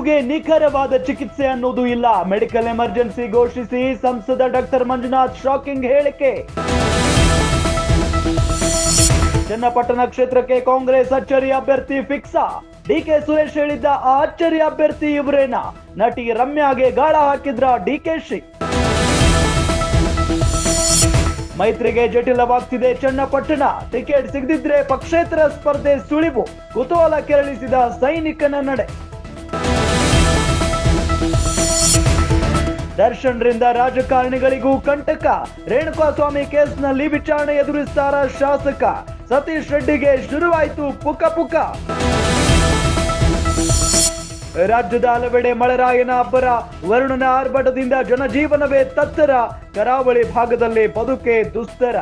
ಡೆಂಗ್ಯೂಗೆ ನಿಖರವಾದ ಚಿಕಿತ್ಸೆ ಅನ್ನೋದು ಇಲ್ಲ. ಮೆಡಿಕಲ್ ಎಮರ್ಜೆನ್ಸಿ ಘೋಷಿಸಿ ಸಂಸದ ಡಾಕ್ಟರ್ ಮಂಜುನಾಥ್ ಶಾಕಿಂಗ್ ಹೇಳಿಕೆ. ಚನ್ನಪಟ್ಟಣ ಕ್ಷೇತ್ರಕ್ಕೆ ಕಾಂಗ್ರೆಸ್ ಅಚ್ಚರಿ ಅಭ್ಯರ್ಥಿ ಫಿಕ್ಸಾ. ಡಿಕೆ ಸುರೇಶ್ ಹೇಳಿದ್ದ ಆ ಅಚ್ಚರಿ ಅಭ್ಯರ್ಥಿ ಇವರೇನ? ನಟಿ ರಮ್ಯಾಗೆ ಗಾಳ ಹಾಕಿದ್ರ ಡಿಕೆಶಿ ಮೈತ್ರಿಗೆ ಜಟಿಲವಾಗ್ತಿದೆ ಚನ್ನಪಟ್ಟಣ. ಟಿಕೆಟ್ ಸಿಗದಿದ್ರೆ ಪಕ್ಷೇತರ ಸ್ಪರ್ಧೆ ಸುಳಿವು. ಕುತೂಹಲ ಕೆರಳಿಸಿದ ಸೈನಿಕನ ನಡೆ. ದರ್ಶನ್ರಿಂದ ರಾಜಕಾರಣಿಗಳಿಗೂ ಕಂಟಕ. ರೇಣುಕಾಸ್ವಾಮಿ ಕೇಸ್ನಲ್ಲಿ ವಿಚಾರಣೆ ಎದುರಿಸ್ತಾರ ಶಾಸಕ ಸತೀಶ್ ರೆಡ್ಡಿಗೆ ಶುರುವಾಯಿತು ಪುಕ ಪುಕ. ರಾಜ್ಯದ ಹಲವೆಡೆ ಮಳೆರಾಯನ ಅಬ್ಬರ, ವರುಣನ ಆರ್ಭಟದಿಂದ ಜನಜೀವನವೇ ತತ್ತರ. ಕರಾವಳಿ ಭಾಗದಲ್ಲಿ ಬದುಕೆ ದುಸ್ತರ.